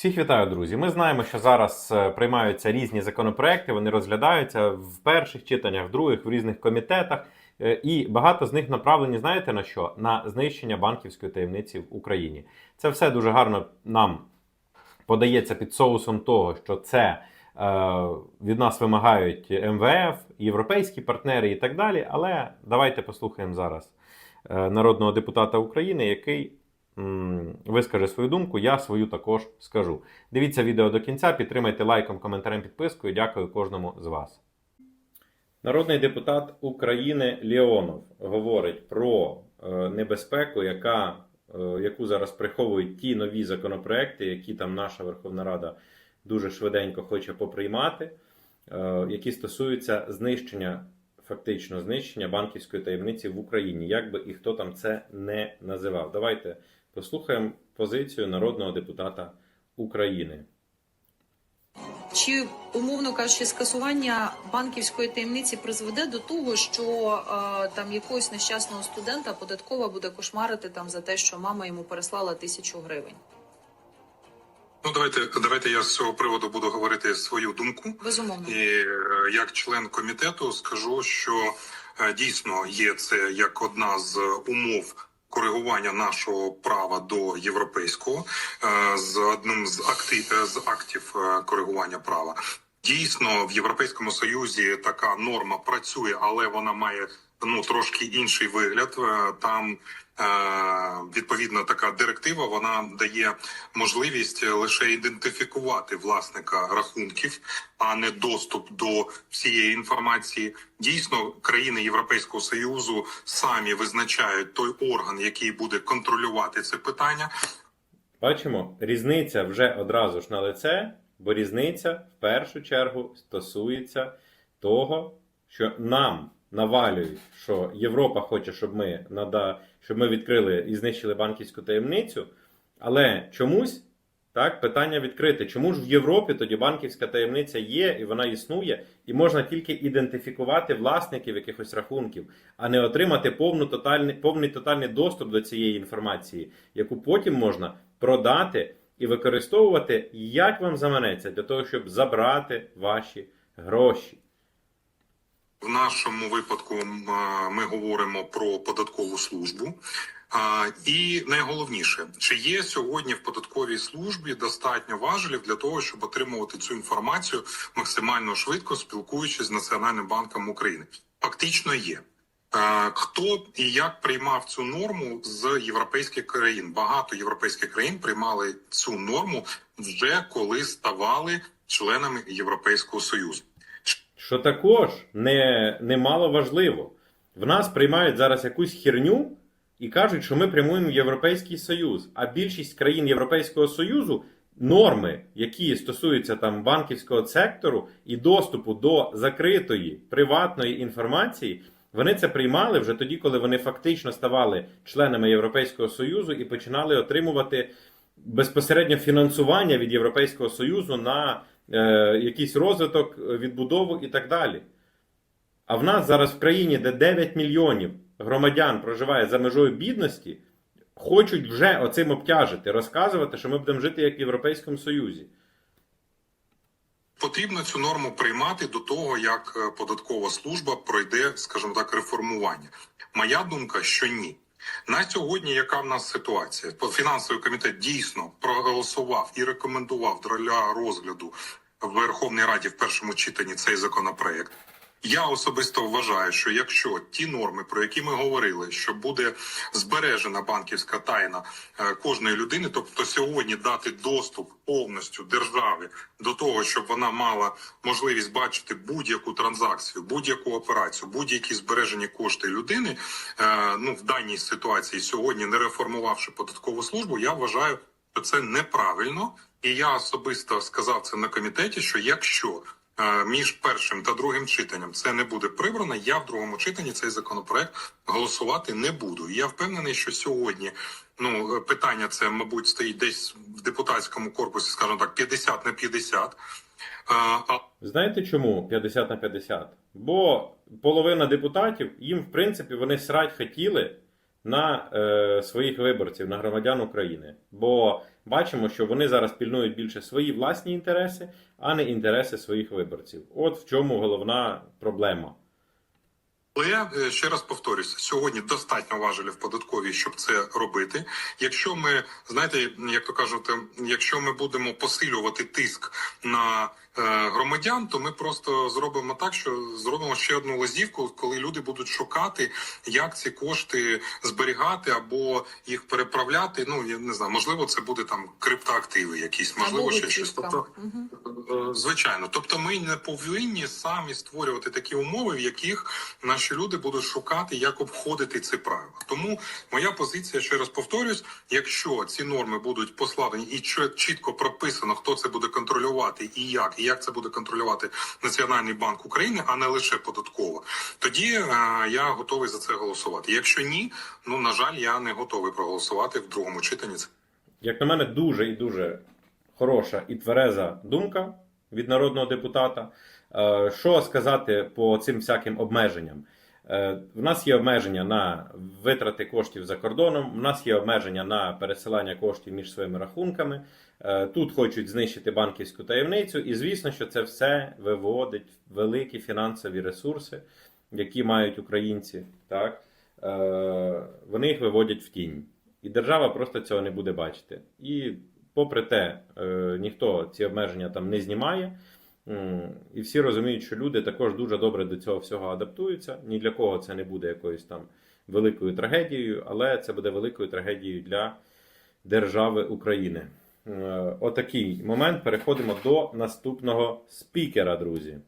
Всіх вітаю, друзі. Ми знаємо, що зараз е, приймаються різні законопроекти, вони розглядаються в перших читаннях, в других, в різних комітетах. Е, І багато з них направлені, знаєте на що? На знищення банківської таємниці в Україні. Це все дуже гарно нам подається під соусом того, що це е, від нас вимагають МВФ, європейські партнери і так далі. Але давайте послухаємо зараз е, народного депутата України, який вискаже свою думку. Я свою також скажу. Дивіться відео до кінця, підтримайте лайком, коментарем, підпискою. Дякую кожному з вас. Народний депутат України Леонов говорить про е, небезпеку, яка, е, яку зараз приховують ті нові законопроекти, які там наша Верховна Рада дуже швиденько хоче поприймати, е, які стосуються знищення, фактично знищення банківської таємниці в Україні, як би і хто там це не називав. Давайте послухаємо позицію народного депутата України. Чи умовно кажучи, скасування банківської таємниці призведе до того, що е, там якогось нещасного студента податкова буде кошмарити там за те, що мама йому переслала тисячу гривень? Ну, давайте, давайте я з цього приводу буду говорити свою думку. Безумовно. І е, як член комітету скажу, що е, дійсно є це як одна з умов коригування нашого права до європейського е, з одним з актив з актів е, коригування права. Дійсно, в Європейському Союзі така норма працює, але вона має ну трошки інший вигляд. Е, Там е, відповідно така директива вона дає можливість лише ідентифікувати власника рахунків, а не доступ до всієї інформації. Дійсно, країни Європейського союзу самі визначають той орган, який буде контролювати це питання. Бачимо, різниця вже одразу ж на лице, бо різниця в першу чергу стосується того, що нам навалюють, що Європа хоче, щоб ми нада... щоб ми відкрили і знищили банківську таємницю. Але чомусь так питання відкрите. Чому ж в Європі тоді банківська таємниця є і вона існує, і можна тільки ідентифікувати власників якихось рахунків, а не отримати повну тотальний, повний тотальний доступ до цієї інформації, яку потім можна продати і використовувати, як вам заманеться, для того, щоб забрати ваші гроші. В нашому випадку ми говоримо про податкову службу. І найголовніше, чи є сьогодні в податковій службі достатньо важелів для того, щоб отримувати цю інформацію максимально швидко, спілкуючись з Національним банком України? Фактично є. Хто і як приймав цю норму з європейських країн? Багато європейських країн приймали цю норму вже коли ставали членами Європейського союзу. Що також не, немало важливо. В нас приймають зараз якусь херню і кажуть, що ми прямуємо в Європейський Союз. А більшість країн Європейського Союзу норми, які стосуються там банківського сектору і доступу до закритої приватної інформації, вони це приймали вже тоді, коли вони фактично ставали членами Європейського Союзу і починали отримувати безпосередньо фінансування від Європейського Союзу на якийсь розвиток, е, відбудову і так далі. А в нас зараз в країні, де 9 мільйонів громадян проживає за межою бідності, хочуть вже оцим обтяжити, розказувати, що ми будемо жити як в Європейському Союзі. Потрібно цю норму приймати до того, як е, податкова служба пройде, скажімо так, реформування. Моя думка, що ні. На сьогодні, яка в нас ситуація? Фінансовий комітет дійсно проголосував і рекомендував для розгляду в Верховній Раді в першому читанні цей законопроект. Я особисто вважаю, що якщо ті норми, про які ми говорили, що буде збережена банківська тайна е, кожної людини, тобто сьогодні дати доступ повністю держави до того, щоб вона мала можливість бачити будь-яку транзакцію, будь-яку операцію, будь-які збережені кошти людини, е, ну в даній ситуації сьогодні, не реформувавши податкову службу, я вважаю, що це неправильно, і я особисто сказав це на комітеті, що якщо між першим та другим читанням це не буде прибрано. Я в другому читанні цей законопроект голосувати не буду. Я впевнений, що сьогодні ну е, питання це, мабуть, стоїть десь в депутатському корпусі, скажімо так, 50 на 50. Е, А Знаєте чому 50 на 50? Бо половина депутатів, їм, в принципі, вони срать хотіли на е, своїх виборців, на громадян України. Бо бачимо, що вони зараз пільнують більше свої власні інтереси, а не інтереси своїх виборців. От в чому головна проблема. Але я е, ще раз повторюся: сьогодні достатньо важелів податковій, щоб це робити. Якщо ми знаєте, як то кажуть, е, якщо ми будемо посилювати тиск на е, громадян, то ми просто зробимо так, що зробимо ще одну лазівку, коли люди будуть шукати, як ці кошти зберігати або їх переправляти. Ну я не знаю, можливо, це буде там криптоактиви, якісь можливо, Або ще щось. Тобто. Е, Звичайно, тобто ми не повинні самі створювати такі умови, в яких наші люди будуть шукати, як обходити ці правила. Тому моя позиція ще раз повторюсь: якщо ці норми будуть послаблені і чіт- чітко прописано, хто це буде контролювати і як, і як це буде контролювати Національний банк України, а не лише податково, тоді е, я готовий за це голосувати. Якщо ні, ну на жаль, я не готовий проголосувати в другому читанні. Як на мене, дуже і дуже хороша і твереза думка від народного депутата. Е, Що сказати по цим всяким обмеженням? Е, В нас є обмеження на витрати коштів за кордоном, в нас є обмеження на пересилання коштів між своїми рахунками. Е, Тут хочуть знищити банківську таємницю, і звісно, що це все виводить великі фінансові ресурси, які мають українці. Так? Е, Вони їх виводять в тінь. І держава просто цього не буде бачити. І попри те, ніхто ці обмеження там не знімає. І всі розуміють, що люди також дуже добре до цього всього адаптуються. Ні для кого це не буде якоюсь там великою трагедією, але це буде великою трагедією для держави України. Е, Отакий момент. Переходимо до наступного спікера, друзі.